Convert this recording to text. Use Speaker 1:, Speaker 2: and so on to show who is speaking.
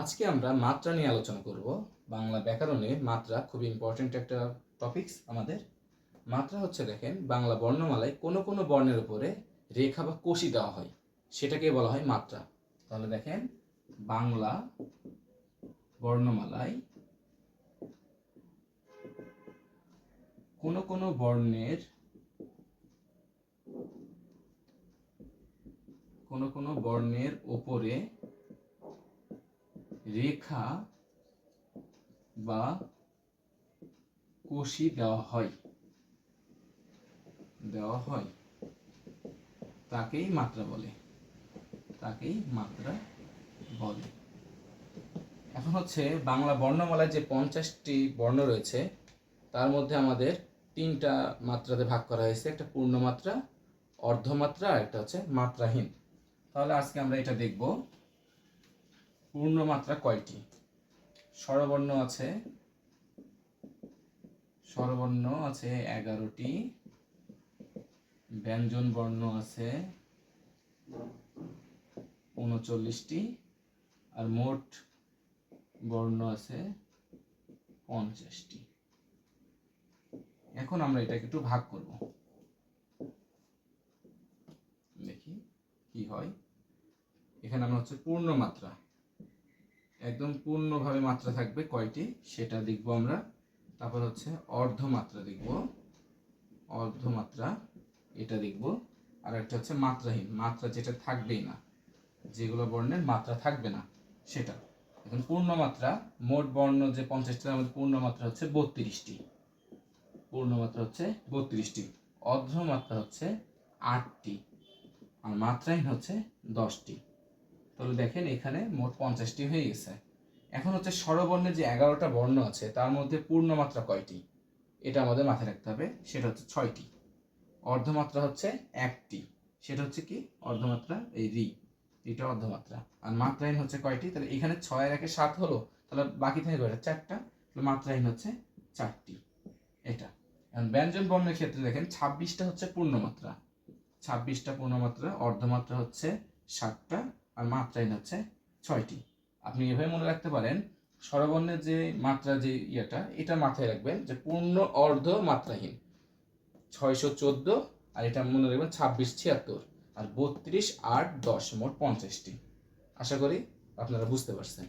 Speaker 1: আজকে আমরা মাত্রা নিয়ে আলোচনা করব। বাংলা ব্যাকরণে মাত্রা খুব ইম্পর্ট্যান্ট একটা টপিকস আমাদের। মাত্রা হচ্ছে দেখেন, বাংলা বর্ণমালায় কোনো কোনো বর্ণের উপরে রেখা বা কষি দেওয়া হয়। সেটাকে বলা হয় মাত্রা। তাহলে দেখেন, বাংলা বর্ণমালায় কোনো কোনো বর্ণের, কোনো কোনো বর্ণের ওপরে রেখা বা কষি দেওয়া হয়। দেওয়া হয়। তাকেই মাত্রা বলে। তাকেই মাত্রা বলে। এখন হচ্ছে বাংলা বর্ণমালায় যে পঞ্চাশটি বর্ণ রয়েছে, তার মধ্যে আমাদের তিনটা মাত্রাতে ভাগ করা হয়েছে। একটা পূর্ণমাত্রা, অর্ধমাত্রা আর একটা হচ্ছে মাত্রাহীন। তাহলে আজকে আমরা এটা দেখব। পূর্ণমাত্রা কয়টি? স্বরবর্ণ আছে স্বরবর্ণ আছে এগারোটি, ব্যঞ্জন বর্ণ আছে উনচল্লিশটি, আর মোট বর্ণ আছে পঞ্চাশটি। এখন আমরা এটাকে একটু ভাগ করব। দেখি কি হয়। এখানে আমরা হচ্ছে পূর্ণ মাত্রা একদম পূর্ণভাবে মাত্রা থাকবে কয়টি? সেটা দেখব আমরা। তারপর হচ্ছে অর্ধমাত্রা দেখব। অর্ধমাত্রা, এটা দেখব। আর একটা হচ্ছে মাত্রাহীন। মাত্রা যেটা থাকবেই না, যেগুলো বর্ণের মাত্রা থাকবে না, সেটা। এখন পূর্ণমাত্রা, মোট বর্ণ যে পঞ্চাশটার মধ্যে পূর্ণমাত্রা হচ্ছে বত্রিশটি। পূর্ণমাত্রা হচ্ছে বত্রিশটি। অর্ধমাত্রা হচ্ছে আটটি। আর মাত্রাহীন হচ্ছে দশটি। তাহলে দেখেন এখানে মোট পঞ্চাশটি হয়ে গেছে। এখন হচ্ছে স্বরবর্ণের যে এগারোটা বর্ণ আছে, তার মধ্যে পূর্ণমাত্রা কয়টি? এটা আমাদের মাথায় রাখতে হবে, সেটা হচ্ছে ছয়টি। অর্ধমাত্রা হচ্ছে একটি, সেটা হচ্ছে কি? অর্ধমাত্রা, এই রি, এটা অর্ধমাত্রা। আর মাত্রাহীন হচ্ছে কয়টি? তাহলে এখানে ছয়ের একে সাত হলো, তাহলে বাকি থেকে কয়টা? চারটা। তাহলে মাত্রাহীন হচ্ছে চারটি, এটা। এখন ব্যঞ্জন বর্ণের ক্ষেত্রে দেখেন, ছাব্বিশটা হচ্ছে পূর্ণমাত্রা। ছাব্বিশটা পূর্ণমাত্রা, অর্ধমাত্রা হচ্ছে ষাটটা আর মাত্রাহীন হচ্ছে ছয়টি। আপনি এভাবে মনে রাখতে পারেন, স্বরবর্ণের যে মাত্রা, যে ইয়েটা, এটা মাথায় রাখবেন যে পূর্ণ অর্ধ মাত্রাহীন। ছয়শো চোদ্দ, আর এটা মনে রাখবেন ছাব্বিশ ছিয়াত্তর, আর বত্রিশ আট দশ, মোট পঞ্চাশটি। আশা করি আপনারা বুঝতে পারছেন।